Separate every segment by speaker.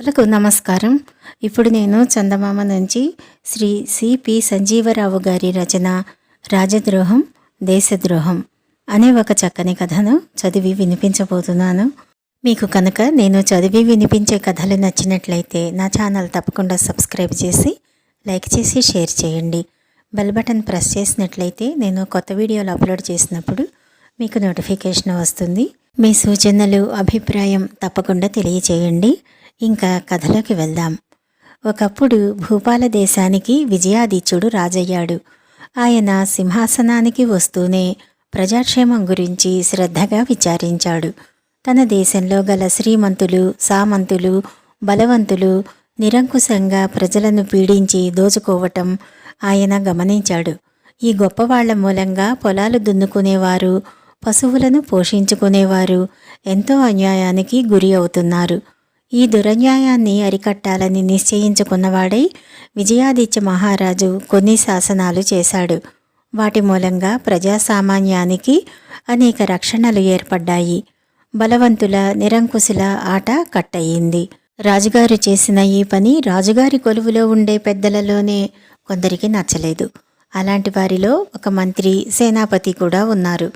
Speaker 1: శ్రోతలకు నమస్కారం. ఇప్పుడు నేను చందమామ నుంచి శ్రీ సిపి సంజీవరావు గారి రచన రాజద్రోహం దేశద్రోహం అనే ఒక చక్కని కథను చదివి వినిపించబోతున్నాను. మీకు కనుక నేను చదివి వినిపించే కథలు నచ్చినట్లయితే నా ఛానల్ తప్పకుండా సబ్స్క్రైబ్ చేసి లైక్ చేసి షేర్ చేయండి. బెల్ బటన్ ప్రెస్ చేసినట్లయితే నేను కొత్త వీడియోలు అప్లోడ్ చేసినప్పుడు మీకు నోటిఫికేషన్ వస్తుంది. మీ సూచనలు అభిప్రాయం తప్పకుండా తెలియచేయండి. ఇంకా కథలోకి వెళ్దాం. ఒకప్పుడు భూపాల దేశానికి విజయాదిత్యుడు రాజయ్యాడు. ఆయన సింహాసనానికి వస్తూనే ప్రజాక్షేమం గురించి శ్రద్ధగా విచారించాడు. తన దేశంలో గల శ్రీమంతులు సామంతులు బలవంతులు నిరంకుశంగా ప్రజలను పీడించి దోచుకోవటం ఆయన గమనించాడు. ఈ గొప్పవాళ్ళ మూలంగా పొలాలు దున్నుకునేవారు పశువులను పోషించుకునేవారు ఎంతో అన్యాయానికి గురి అవుతున్నారు. ఈ దురన్యాయాన్ని అరికట్టాలని నిశ్చయించుకున్నవాడై విజయాదిత్య మహారాజు కొన్ని శాసనాలు చేశాడు. వాటి మూలంగా ప్రజాసామాన్యానికి అనేక రక్షణలు ఏర్పడ్డాయి. బలవంతుల నిరంకుశుల ఆట కట్టయింది. రాజుగారు చేసిన ఈ పని రాజుగారి కొలువులో ఉండే పెద్దలలోనే కొందరికి నచ్చలేదు. అలాంటి వారిలో ఒక మంత్రి సేనాపతి కూడా ఉన్నారు.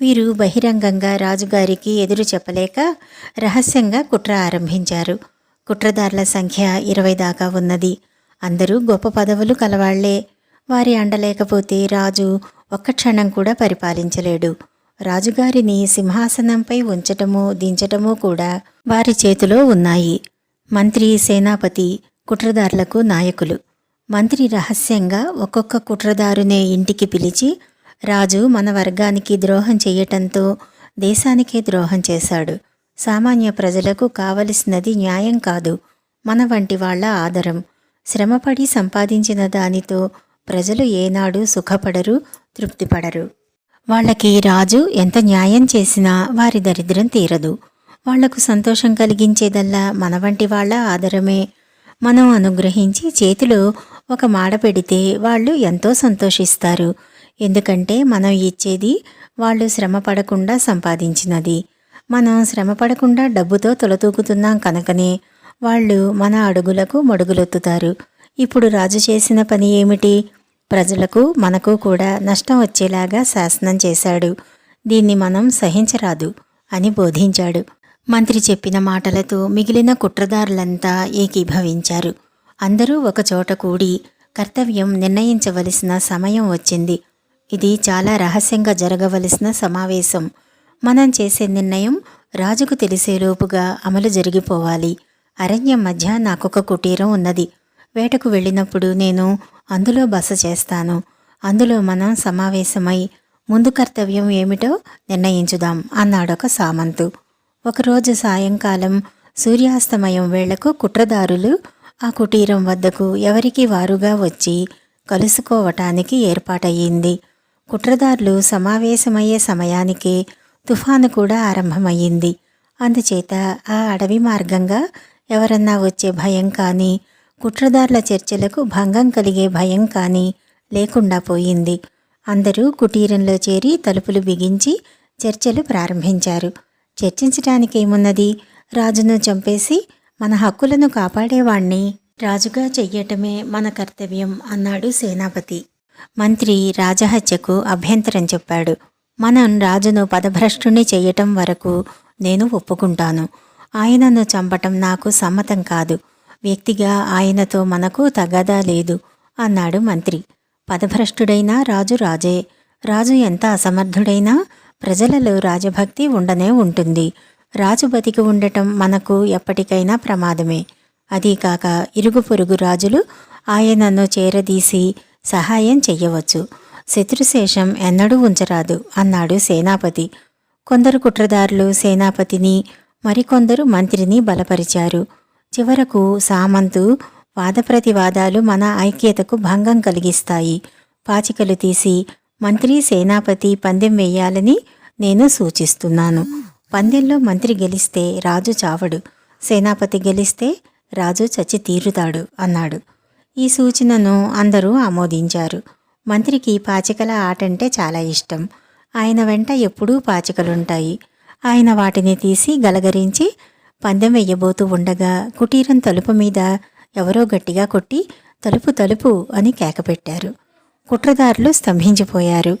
Speaker 1: వీరు బహిరంగంగా రాజుగారికి ఎదురు చెప్పలేక రహస్యంగా కుట్ర ఆరంభించారు. కుట్రదారుల సంఖ్య ఇరవై దాకా ఉన్నది. అందరూ గొప్ప పదవులు కలవాళ్ళే. వారి అండలేకపోతే రాజు ఒక్క క్షణం కూడా పరిపాలించలేడు. రాజుగారిని సింహాసనంపై ఉంచటము దించటము కూడా వారి చేతిలో ఉన్నాయి. మంత్రి సేనాపతి కుట్రదారులకు నాయకులు. మంత్రి రహస్యంగా ఒక్కొక్క కుట్రదారునే ఇంటికి పిలిచి రాజు మన వర్గానికి ద్రోహం చేయటంతో దేశానికే ద్రోహం చేశాడు. సామాన్య ప్రజలకు కావలసినది న్యాయం కాదు మన వంటి వాళ్ళ ఆదరం. శ్రమపడి సంపాదించిన దానితో ప్రజలు ఏనాడు సుఖపడరు తృప్తిపడరు. వాళ్ళకి రాజు ఎంత న్యాయం చేసినా వారి దరిద్రం తీరదు. వాళ్ళకు సంతోషం కలిగించేదల్లా మన వంటి వాళ్ళ ఆదరమే. మనం అనుగ్రహించి చేతిలో ఒక మాడ పెడితే వాళ్ళు ఎంతో సంతోషిస్తారు. ఎందుకంటే మనం ఇచ్చేది వాళ్ళు శ్రమ పడకుండా సంపాదించినది. మనం శ్రమ పడకుండా డబ్బుతో తొలతూగుతున్నాం కనుకనే వాళ్ళు మన అడుగులకు మడుగులొత్తుతారు. ఇప్పుడు రాజు చేసిన పని ఏమిటి? ప్రజలకు మనకు కూడా నష్టం వచ్చేలాగా శాసనం చేశాడు. దీన్ని మనం సహించరాదు అని బోధించాడు. మంత్రి చెప్పిన మాటలతో మిగిలిన కుట్రదారులంతా ఏకీభవించారు. అందరూ ఒకచోట కూడి కర్తవ్యం నిర్ణయించవలసిన సమయం వచ్చింది. ఇది చాలా రహస్యంగా జరగవలసిన సమావేశం. మనం చేసే నిర్ణయం రాజుకు తెలిసేలోపుగా అమలు జరిగిపోవాలి. అరణ్యం మధ్య నాకొక కుటీరం ఉన్నది. వేటకు వెళ్ళినప్పుడు నేను అందులో బస చేస్తాను. అందులో మనం సమావేశమై ముందు కర్తవ్యం ఏమిటో నిర్ణయించుదాం అన్నాడొక సామంతు. ఒకరోజు సాయంకాలం సూర్యాస్తమయం వేళకు కుట్రదారులు ఆ కుటీరం వద్దకు ఎవరికి వారుగా వచ్చి కలుసుకోవటానికి ఏర్పాటయ్యింది. కుట్రదారులు సమావేశమయ్యే సమయానికి తుఫాను కూడా ఆరంభమయ్యింది. అందుచేత ఆ అడవి మార్గంగా ఎవరన్నా వచ్చే భయం కానీ కుట్రదారుల చర్చలకు భంగం కలిగే భయం కానీ లేకుండా పోయింది. అందరూ కుటీరంలో చేరి తలుపులు బిగించి చర్చలు ప్రారంభించారు. చర్చించటానికేమున్నది? రాజును చంపేసి మన హక్కులను కాపాడేవాణ్ణి రాజుగా చెయ్యటమే మన కర్తవ్యం అన్నాడు సేనాపతి. మంత్రి రాజహత్యకు అభ్యంతరం చెప్పాడు. మనం రాజును పదభ్రష్టుని చేయటం వరకు నేను ఒప్పుకుంటాను. ఆయనను చంపటం నాకు సమ్మతం కాదు. వ్యక్తిగా ఆయనతో మనకు తగదా లేదు అన్నాడు మంత్రి. పదభ్రష్టుడైనా రాజు రాజే. రాజు ఎంత అసమర్థుడైనా ప్రజలలో రాజభక్తి ఉండనే ఉంటుంది. రాజు బతికి ఉండటం మనకు ఎప్పటికైనా ప్రమాదమే. అదీకాక ఇరుగు పొరుగు రాజులు ఆయనను చేరదీసి సహాయం చెయ్యవచ్చు. శత్రుశేషం ఎన్నడూ ఉంచరాదు అన్నాడు సేనాపతి. కొందరు కుట్రదారులు సేనాపతిని మరికొందరు మంత్రిని బలపరిచారు. చివరకు సామంతు వాదప్రతివాదాలు మన ఐక్యతకు భంగం కలిగిస్తాయి. పాచికలు తీసి మంత్రి సేనాపతి పందెం వేయాలని నేను సూచిస్తున్నాను. పందెంలో మంత్రి గెలిస్తే రాజు చావడు. సేనాపతి గెలిస్తే రాజు చచ్చి తీరుతాడు అన్నాడు. ఈ సూచనను అందరూ ఆమోదించారు. మంత్రికి పాచికల ఆటంటే చాలా ఇష్టం. ఆయన వెంట ఎప్పుడూ పాచికలుంటాయి. ఆయన వాటిని తీసి గలగరించి పందెం వెయ్యబోతూ ఉండగా కుటీరం తలుపు మీద ఎవరో గట్టిగా కొట్టి తలుపు తలుపు అని కేకపెట్టారు. కుట్రదారులు స్తంభించిపోయారు.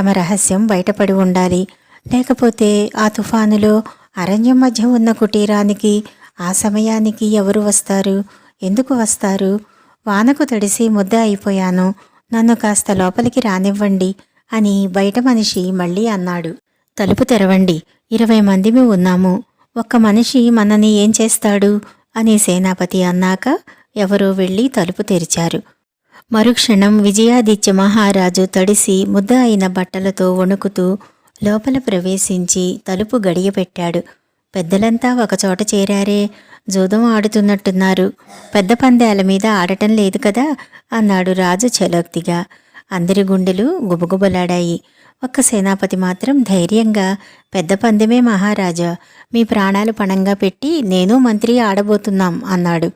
Speaker 1: తమ రహస్యం బయటపడి ఉండాలి. లేకపోతే ఆ తుఫానులో అరణ్యం మధ్య ఉన్న కుటీరానికి ఆ సమయానికి ఎవరు వస్తారు? ఎందుకు వస్తారు? వానకు తడిసి ముద్ద అయిపోయాను. నన్ను కాస్త లోపలికి రానివ్వండి అని బయట మనిషి మళ్ళీ అన్నాడు. తలుపు తెరవండి. ఇరవై మందిమి ఉన్నాము. ఒక్క మనిషి మనని ఏం చేస్తాడు? అని సేనాపతి అన్నాక ఎవరో వెళ్ళి తలుపు తెరిచారు. మరుక్షణం విజయాదిత్య మహారాజు తడిసి ముద్ద అయిన బట్టలతో వణుకుతూ లోపల ప్రవేశించి తలుపు గడియపెట్టాడు. పెద్దలంతా ఒకచోట చేరారే. జూదం ఆడుతున్నట్టున్నారు. పెద్ద పందాల మీద ఆడటం లేదు కదా అన్నాడు రాజు చలోక్తిగా. అందరి గుండెలు గుబగుబలాడాయి. ఒక్క సేనాపతి మాత్రం ధైర్యంగా పెద్ద పందెమే మహారాజా మీ ప్రాణాలు పణంగా పెట్టి నేను మంత్రి ఆడబోతున్నాం అన్నాడు.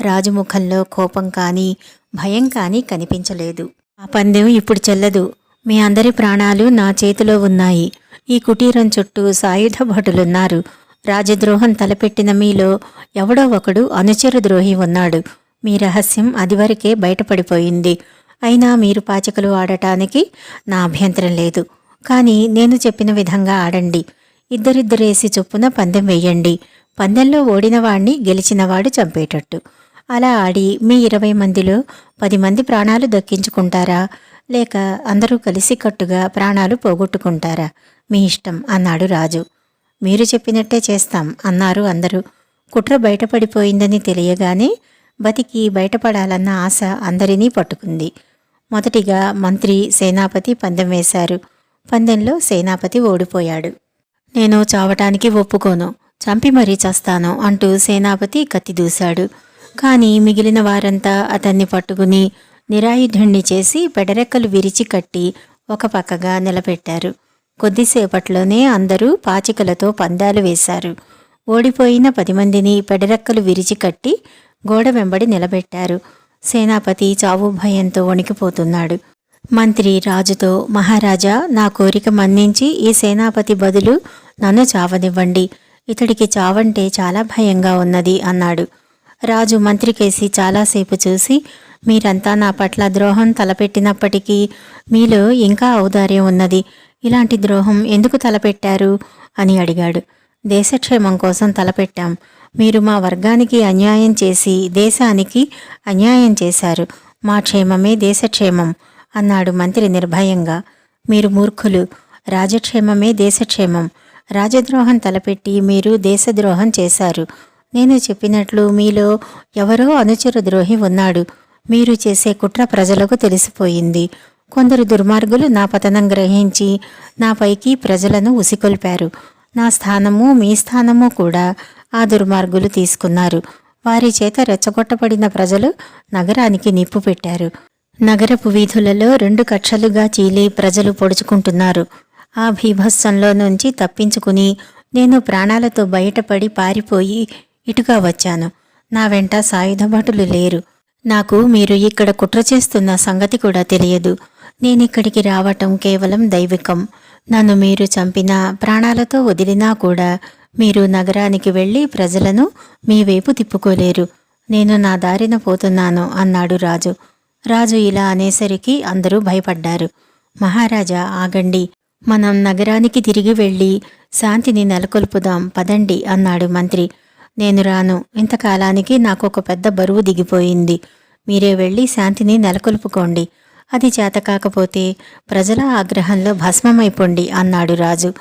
Speaker 1: రాజు ముఖంలో కోపం కానీ భయం కానీ కనిపించలేదు. ఆ పందెం ఇప్పుడు చెల్లదు. మీ అందరి ప్రాణాలు నా చేతిలో ఉన్నాయి. ఈ కుటీరం చుట్టూ సాయుధ భటులున్నారు. రాజద్రోహం తలపెట్టిన మీలో ఎవడో ఒకడు అనుచర ద్రోహి ఉన్నాడు. మీ రహస్యం అదివరకే బయటపడిపోయింది. అయినా మీరు పాచికలు ఆడటానికి నా అభ్యంతరం లేదు. కానీ నేను చెప్పిన విధంగా ఆడండి. ఇద్దరిద్దరేసి చొప్పున పందెం వేయండి. పందెంలో ఓడినవాణ్ణి గెలిచినవాడు చంపేటట్టు. అలా ఆడి మీ ఇరవై మందిలో పది మంది ప్రాణాలు దక్కించుకుంటారా? లేక అందరూ కలిసి కట్టుగా ప్రాణాలు పోగొట్టుకుంటారా? మీ ఇష్టం అన్నాడు రాజు. మీరు చెప్పినట్టే చేస్తాం అన్నారు అందరూ. కుట్ర బయటపడిపోయిందని తెలియగానే బతికి బయటపడాలన్న ఆశ అందరినీ పట్టుకుంది. మొదటిగా మంత్రి సేనాపతి పందెం వేశారు. పందెంలో సేనాపతి ఓడిపోయాడు. నేను చావటానికి ఒప్పుకోను చంపి మరీ చస్తాను అంటూ సేనాపతి కత్తి దూశాడు. కానీ మిగిలిన వారంతా అతన్ని పట్టుకుని నిరాయుధుణ్ణి చేసి పెడరెక్కలు విరిచి కట్టి ఒక పక్కగా నిలబెట్టారు. కొద్దిసేపట్లోనే అందరూ పాచికలతో పందాలు వేశారు. ఓడిపోయిన పది మందిని పెడరెక్కలు విరిచి కట్టి గోడ వెంబడి నిలబెట్టారు. సేనాపతి చావు భయంతో వణికిపోతున్నాడు. మంత్రి రాజుతో మహారాజా నా కోరిక మన్నించి ఈ సేనాపతి బదులు నన్ను చావనివ్వండి. ఇతడికి చావంటే చాలా భయంగా ఉన్నది అన్నాడు. రాజు మంత్రికేసి చాలాసేపు చూసి మీరంతా నా పట్ల ద్రోహం తలపెట్టినప్పటికీ మీలో ఇంకా ఔదార్యం ఉన్నది. ఇలాంటి ద్రోహం ఎందుకు తలపెట్టారు? అని అడిగాడు. దేశక్షేమం కోసం తలపెట్టాం. మీరు మా వర్గానికి అన్యాయం చేసి దేశానికి అన్యాయం చేశారు. మా క్షేమమే దేశక్షేమం అన్నాడు మంత్రి నిర్భయంగా. మీరు మూర్ఖులు. రాజక్షేమమే దేశక్షేమం. రాజద్రోహం తలపెట్టి మీరు దేశద్రోహం చేశారు. నేను చెప్పినట్లు మీలో ఎవరో అనుచర ద్రోహి ఉన్నాడు. మీరు చేసే కుట్ర ప్రజలకు తెలిసిపోయింది. కొందరు దుర్మార్గులు నా పతనం గ్రహించి నాపైకి ప్రజలను ఉసికొల్పారు. నా స్థానము మీ స్థానము కూడా ఆ దుర్మార్గులు తీసుకున్నారు. వారి చేత రెచ్చగొట్టబడిన ప్రజలు నగరానికి నిప్పు పెట్టారు. నగరపు వీధులలో రెండు కక్షలుగా చీలి ప్రజలు పొడుచుకుంటున్నారు. ఆ భీభత్సంలో నుంచి తప్పించుకుని నేను ప్రాణాలతో బయటపడి పారిపోయి ఇటుగా వచ్చాను. నా వెంట సాయుధ భటులు లేరు. నాకు మీరు ఇక్కడ కుట్ర చేస్తున్న సంగతి కూడా తెలియదు. నేనిక్కడికి రావటం కేవలం దైవికం. నన్ను మీరు చంపిన ప్రాణాలతో వదిలినా కూడా మీరు నగరానికి వెళ్ళి ప్రజలను మీ వైపు తిప్పుకోలేరు. నేను నా దారిన పోతున్నాను అన్నాడు రాజు. రాజు ఇలా అనేసరికి అందరూ భయపడ్డారు. మహారాజా ఆగండి. మనం నగరానికి తిరిగి వెళ్ళి శాంతిని నెలకొల్పుదాం పదండి అన్నాడు మంత్రి. నేను రాను. ఇంతకాలానికి నాకు ఒక పెద్ద బరువు దిగిపోయింది. మీరే వెళ్ళి శాంతిని నెలకొల్పుకోండి. అది చేత కాకపోతే ప్రజల ఆగ్రహంలో భస్మమైపోండి అన్నాడు రాజు.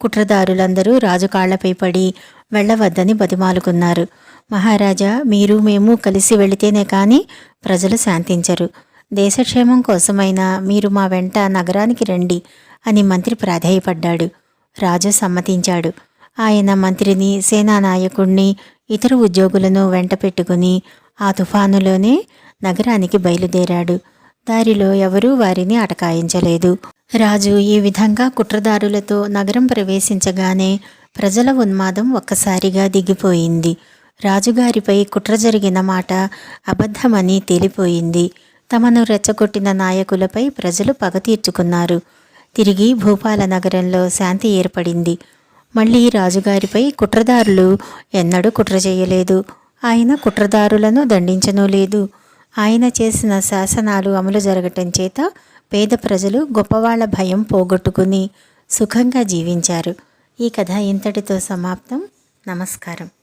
Speaker 1: కుట్రదారులందరూ రాజు కాళ్ళపై పడి వెళ్ళవద్దని బతిమాలుకున్నారు. మహారాజా మీరు మేము కలిసి వెళితేనే కాని ప్రజలు శాంతించరు. దేశక్షేమం కోసమైనా మీరు మా వెంట నగరానికి రండి అని మంత్రి ప్రాధేయపడ్డాడు. రాజు సమ్మతించాడు. ఆయన మంత్రిని సేనానాయకుణ్ణి ఇతర ఉద్యోగులను వెంట పెట్టుకుని ఆ తుఫానులోనే నగరానికి బయలుదేరాడు. దారిలో ఎవరూ వారిని అటకాయించలేదు. రాజు ఈ విధంగా కుట్రదారులతో నగరం ప్రవేశించగానే ప్రజల ఉన్మాదం ఒక్కసారిగా దిగిపోయింది. రాజుగారిపై కుట్ర జరిగిన మాట అబద్ధమని తేలిపోయింది. తమను రెచ్చగొట్టిన నాయకులపై ప్రజలు పగ తీర్చుకున్నారు. తిరిగి భూపాల నగరంలో శాంతి ఏర్పడింది. మళ్ళీ రాజుగారిపై కుట్రదారులు ఎన్నడూ కుట్ర చేయలేదు. ఆయన కుట్రదారులను దండించనూ లేదు. ఆయన చేసిన శాసనాలు అమలు జరగటం చేత పేద ప్రజలు గొప్పవాళ్ళ భయం పోగొట్టుకుని సుఖంగా జీవించారు. ఈ కథ ఇంతటితో సమాప్తం. నమస్కారం.